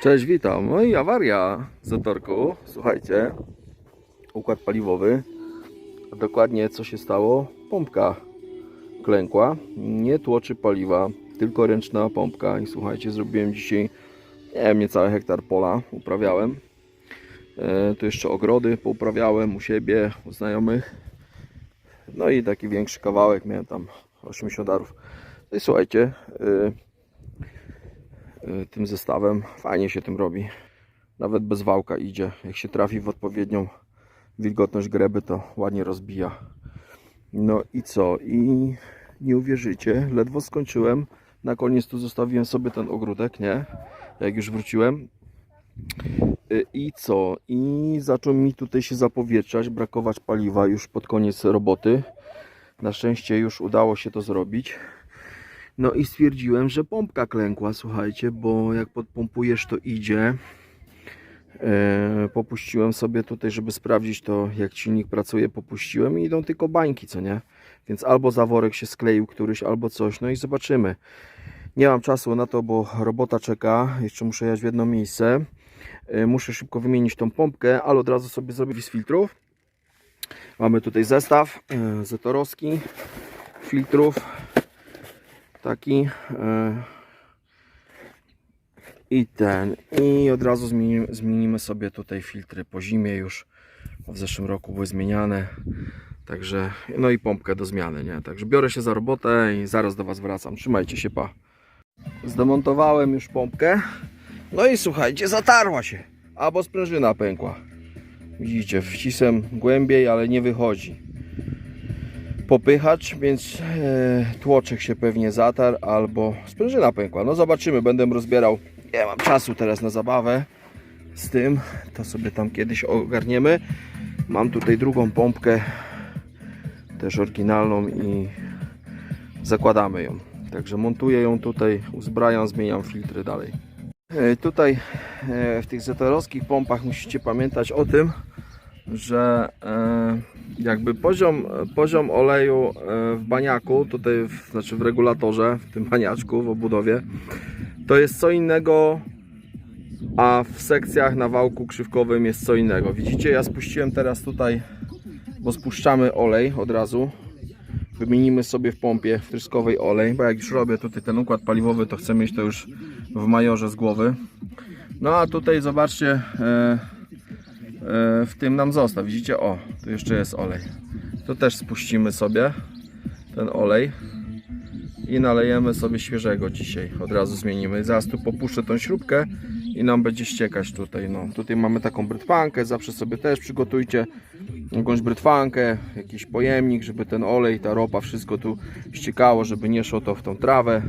Cześć, witam. No i awaria z zatorku. Słuchajcie, układ paliwowy. A dokładnie co się stało? Pompka klękła. Nie tłoczy paliwa, tylko ręczna pompka. I słuchajcie, zrobiłem dzisiaj, nie wiem, niecały hektar pola uprawiałem. E, tu jeszcze ogrody pouprawiałem u siebie, u znajomych. No i taki większy kawałek, miałem tam 80 darów. No i słuchajcie, y, tym zestawem. Fajnie się tym robi. Nawet bez wałka idzie. Jak się trafi w odpowiednią wilgotność gleby, to ładnie rozbija. No i co? I nie uwierzycie, ledwo skończyłem. Na koniec tu zostawiłem sobie ten ogródek, nie? Jak już wróciłem. Y, I co? I zaczął mi tutaj się zapowietrzać, brakować paliwa już pod koniec roboty. Na szczęście już udało się to zrobić. No i stwierdziłem, że pompka klękła, słuchajcie, bo jak podpompujesz to idzie. E, popuściłem sobie tutaj, żeby sprawdzić to, jak silnik pracuje, popuściłem i idą tylko bańki, co nie? Więc albo zaworek się skleił któryś, albo coś, no i zobaczymy. Nie mam czasu na to, bo robota czeka, jeszcze muszę jechać w jedno miejsce. E, muszę szybko wymienić tą pompkę, ale od razu sobie zrobię z filtrów. Mamy tutaj zestaw e, zetorowski filtrów taki e, i ten. I od razu zmienimy, zmienimy sobie tutaj filtry po zimie już. W zeszłym roku były zmieniane także no i pompkę do zmiany nie? Także biorę się za robotę i zaraz do Was wracam. Trzymajcie się pa. Zdemontowałem już pompkę. No i słuchajcie zatarła się albo sprężyna pękła. Widzicie wcisem głębiej ale nie wychodzi popychacz, więc e, tłoczek się pewnie zatarł albo sprężyna pękła. No zobaczymy, będę rozbierał. Nie mam czasu teraz na zabawę z tym, to sobie tam kiedyś ogarniemy. Mam tutaj drugą pompkę, też oryginalną i zakładamy ją. Także montuję ją tutaj, uzbrajam, zmieniam filtry dalej. E, tutaj e, w tych zetorowskich pompach musicie pamiętać o tym, że e, jakby poziom, poziom oleju e, w baniaku, tutaj w, znaczy w regulatorze, w tym baniaczku, w obudowie, to jest co innego, a w sekcjach na wałku krzywkowym jest co innego. Widzicie, ja spuściłem teraz tutaj, bo spuszczamy olej od razu. Wymienimy sobie w pompie wtryskowej olej, bo jak już robię tutaj ten układ paliwowy, to chcę mieć to już w majorze z głowy. No a tutaj zobaczcie, e, w tym nam został. Widzicie? O, tu jeszcze jest olej. To też spuścimy sobie ten olej i nalejemy sobie świeżego dzisiaj. Od razu zmienimy. Zaraz tu popuszczę tą śrubkę i nam będzie ściekać tutaj. No, tutaj mamy taką brytwankę, zawsze sobie też przygotujcie jakąś brytwankę, jakiś pojemnik, żeby ten olej, ta ropa, wszystko tu ściekało, żeby nie szło to w tą trawę,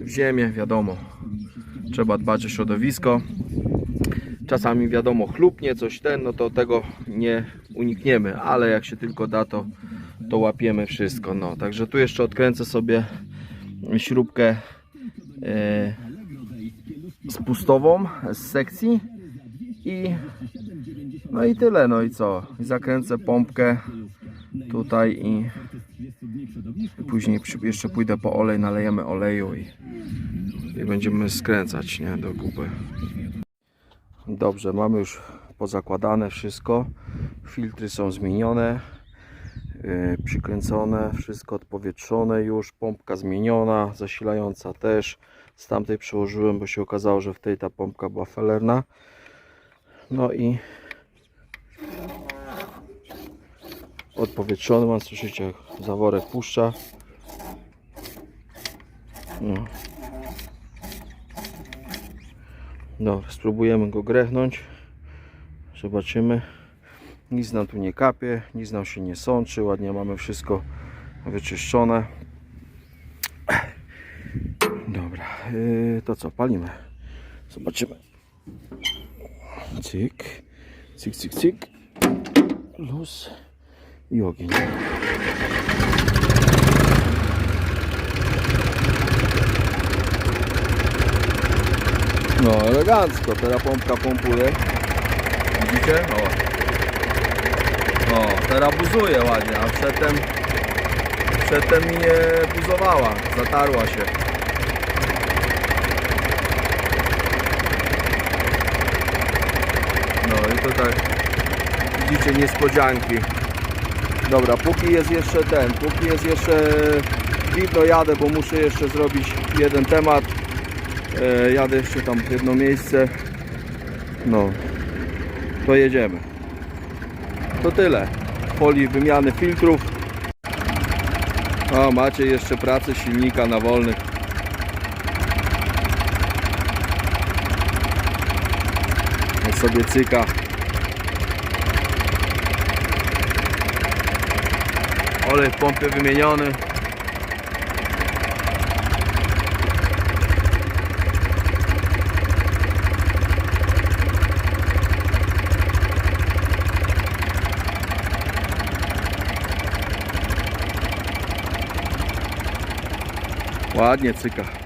w ziemię, wiadomo. Trzeba dbać o środowisko czasami wiadomo chlupnie coś ten, no to tego nie unikniemy, ale jak się tylko da to, to łapiemy wszystko, no. Także tu jeszcze odkręcę sobie śrubkę e, spustową z sekcji i no i tyle, no i co? Zakręcę pompkę tutaj i później jeszcze pójdę po olej, nalejemy oleju i, i będziemy skręcać nie, do kupy Dobrze, mamy już pozakładane wszystko. Filtry są zmienione, yy, przykręcone, wszystko odpowietrzone już. Pompka zmieniona, zasilająca też. Z tamtej przełożyłem, bo się okazało, że w tej ta pompka była felerna. No i odpowietrzony mam, słyszycie zaworek puszcza. No. Dobra, spróbujemy go grechnąć. Zobaczymy. Nic nam tu nie kapie, nic nam się nie sączy. Ładnie mamy wszystko wyczyszczone. Dobra, yy, to co, palimy. Zobaczymy. Cyk, cyk, cyk, cyk. Luz i ogień. No elegancko, teraz pompka pompuje. Widzicie? O. O, teraz buzuje ładnie, a przedtem przedtem mi nie buzowała, zatarła się. to tak widzicie niespodzianki. Dobra, póki jest jeszcze ten, póki jest jeszcze widno jadę, bo muszę jeszcze zrobić jeden temat. E, jadę jeszcze tam jedno miejsce. No, to jedziemy. To tyle. Folii wymiany filtrów. O, macie jeszcze pracę silnika na wolnych. Sobie cyka. Olej w pompie wymieniony. Ładnie cyka.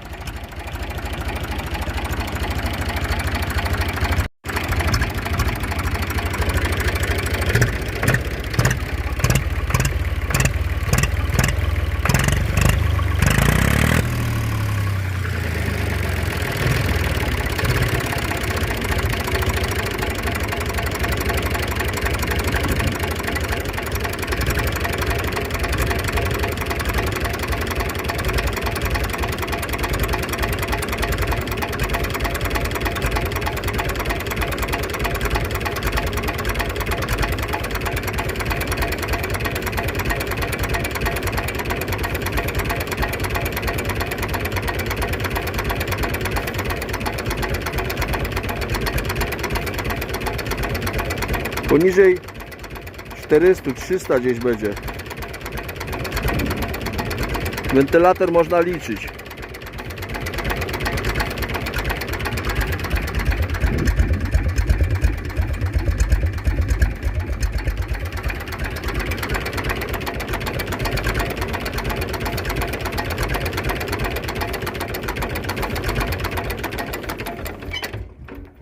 Poniżej 400, 300 gdzieś będzie. Wentylator można liczyć.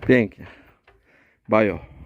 Pięknie. Bajo.